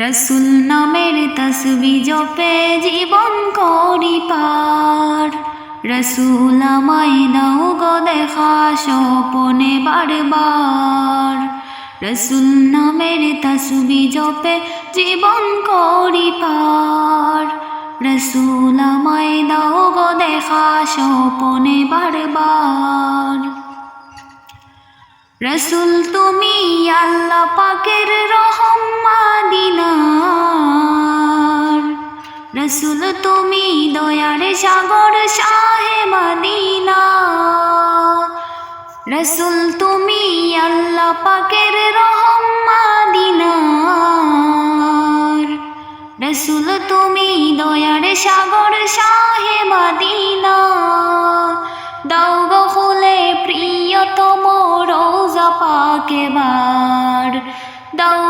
রসুল নামের তসবি জপে জীবন করি পার। রসুল আমায় দাও গো দেখা স্বপনে বারবার। রসুল নামের তসবি জপে জীবন করি পার। রসুল আমায় দাও গো দেখা স্বপনে বারবার। রসুল তুমি আল্লাহ পাকের রহম রসুল তুমি দয়ার সাগর শাহে মাদিনা। রসুল তুমি আল্লাহ পাকের রহম মাদিনার। রসুল তুমি দয়ার সাগর শাহে মাদিনা। দাও গো খুলে প্রিয়তম রোজা পাকে বার দাও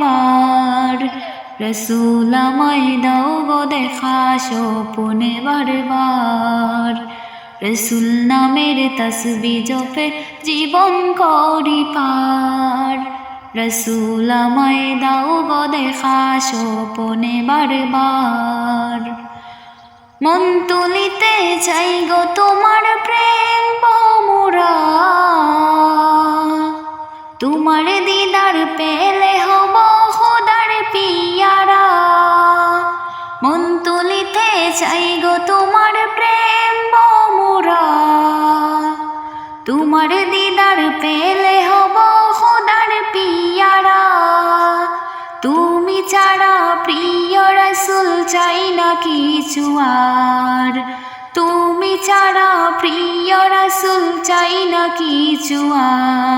বার রসুল আমায় দাও গো দেখা, স্বপনে বারবার। রসুল নামের তসবি জপে জীবন করি পার। রসুল আমায় দাও গো দেখা, স্বপনে বারবার। মন তুলিতে চাই গো তোমার তোমার দিদার পেলে হব খোদার পিয়ারা। মন তুলিতে চাই গো তোমার প্রেম বমুরা। তোমার দিদার পেলে হব খোদার পিয়ারা। তুমি ছাড়া প্রিয় রসুল চাই না কিছু আর। তুমি ছাড়া প্রিয় রসুল চাই না কিছু আর।